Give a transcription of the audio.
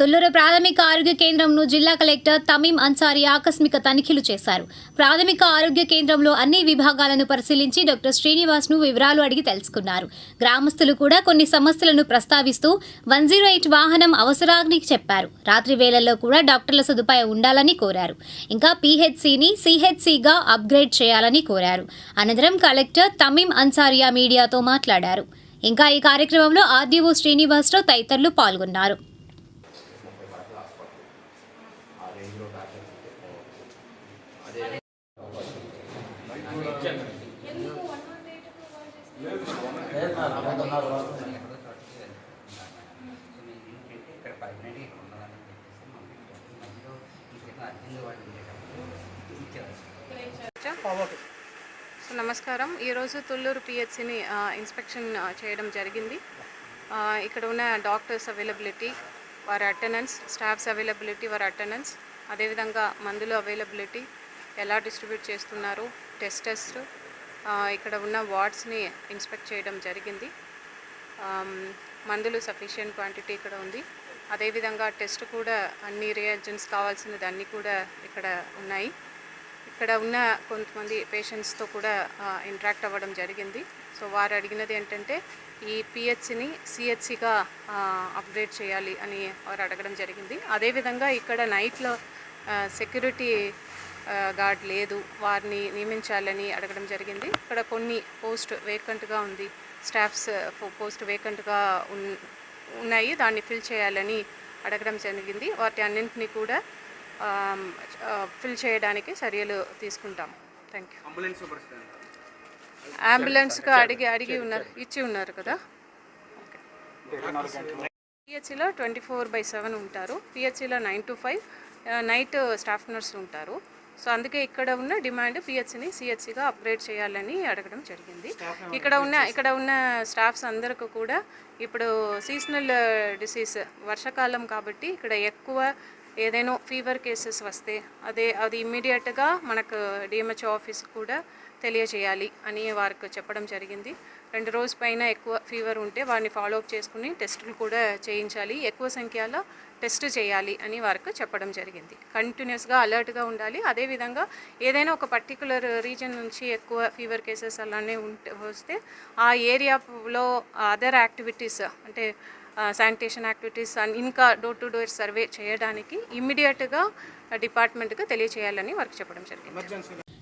తొల్లూరు ప్రాథమిక ఆరోగ్య కేంద్రంను జిల్లా కలెక్టర్ తమీం అన్సారీ ఆకస్మిక తనిఖీలు చేశారు. ప్రాథమిక ఆరోగ్య కేంద్రంలో అన్ని విభాగాలను పరిశీలించి డాక్టర్ శ్రీనివాస్ను వివరాలు అడిగి తెలుసుకున్నారు. గ్రామస్తులు కూడా కొన్ని సమస్యలను ప్రస్తావిస్తూ వన్ జీరో ఎయిట్ వాహనం అవసరాన్ని చెప్పారు. రాత్రి వేళల్లో కూడా డాక్టర్ల సదుపాయం ఉండాలని కోరారు. ఇంకా పీహెచ్సిని సిహెచ్సిగా అప్గ్రేడ్ చేయాలని కోరారు. అనంతరం కలెక్టర్ తమీం అన్సారియా మీడియాతో మాట్లాడారు. ఇంకా ఈ కార్యక్రమంలో ఆర్డీఓ శ్రీనివాసరావు తదితరులు పాల్గొన్నారు. సో నమస్కారం. ఈరోజు తుళ్ళూరు పిహెచ్సిని ఇన్స్పెక్షన్ చేయడం జరిగింది. ఇక్కడ ఉన్న డాక్టర్స్ అవైలబిలిటీ వారి అటెండెన్స్ స్టాఫ్స్ అవైలబిలిటీ వారి అటెండెన్స్ అదేవిధంగా మందులు అవైలబిలిటీ ఎలా డిస్ట్రిబ్యూట్ చేస్తున్నారు టెస్టెస్ ఇక్కడ ఉన్న వార్డ్స్ని ఇన్స్పెక్ట్ చేయడం జరిగింది. మందులు సఫిషియెంట్ క్వాంటిటీ ఇక్కడ ఉంది. అదేవిధంగా టెస్ట్ కూడా అన్ని రియాజెంట్స్ కావాల్సినది అన్నీ కూడా ఇక్కడ ఉన్నాయి. ఇక్కడ ఉన్న కొంతమంది పేషెంట్స్తో కూడా ఇంటరాక్ట్ అవ్వడం జరిగింది. సో వారు అడిగినది ఏంటంటే ఈ పిహెచ్సిని సిహెచ్సిగా అప్గ్రేడ్ చేయాలి అని వారు అడగడం జరిగింది. అదేవిధంగా ఇక్కడ నైట్లో సెక్యూరిటీ గార్డ్ లేదు వారిని నియమించాలని అడగడం జరిగింది. ఇక్కడ కొన్ని పోస్ట్ వేకెంట్గా ఉంది. స్టాఫ్స్ పోస్ట్ వేకెంట్గా ఉన్ ఉన్నాయి. దాన్ని ఫిల్ చేయాలని అడగడం జరిగింది. వాటి అన్నింటినీ కూడా ఫిల్ చేయడానికి చర్యలు తీసుకుంటాం. థ్యాంక్ యూ అంబులెన్స్ పరిస్థితి ఎంత? అంబులెన్స్కి అడిగి అడిగి ఉన్నారు ఇచ్చి ఉన్నారు కదా? పిహెచ్సిలో ట్వంటీ ఫోర్ బై సెవెన్ ఉంటారు. పిహెచ్సిలో nine to five night staff nurse ఉంటారు. సో అందుకే ఇక్కడ ఉన్న డిమాండ్ పిహెచ్సిని సిహెచ్సిగా అప్గ్రేడ్ చేయాలని అడగడం జరిగింది. ఇక్కడ ఉన్న ఇక్కడ ఉన్న స్టాఫ్స్ అందరికీ కూడా ఇప్పుడు సీజనల్ డిసీజ్ వర్షాకాలం కాబట్టి ఇక్కడ ఎక్కువ ఏదైనా ఫీవర్ కేసెస్ వస్తే అదే అది ఇమ్మీడియట్గా మనకు డిఎంహెచ్ఓ ఆఫీస్ కూడా తెలియజేయాలి అని వారికి చెప్పడం జరిగింది. రెండు రోజు పైన ఎక్కువ ఫీవర్ ఉంటే వారిని ఫాలో అప్ చేసుకుని టెస్టులు కూడా చేయించాలి. ఎక్కువ సంఖ్యలో టెస్ట్ చేయాలి అని వారికి చెప్పడం జరిగింది. కంటిన్యూస్గా అలర్ట్గా ఉండాలి. అదేవిధంగా ఏదైనా ఒక పర్టికులర్ రీజన్ నుంచి ఎక్కువ ఫీవర్ కేసెస్ అలానే ఉంటే వస్తే ఆ ఏరియాలో అదర్ యాక్టివిటీస్ అంటే శానిటేషన్ యాక్టివిటీస్ అండ్ ఇంకా డోర్ టు డోర్ సర్వే చేయడానికి ఇమ్మీడియట్గా డిపార్ట్మెంట్గా తెలియచేయాలని వారికి చెప్పడం జరిగింది.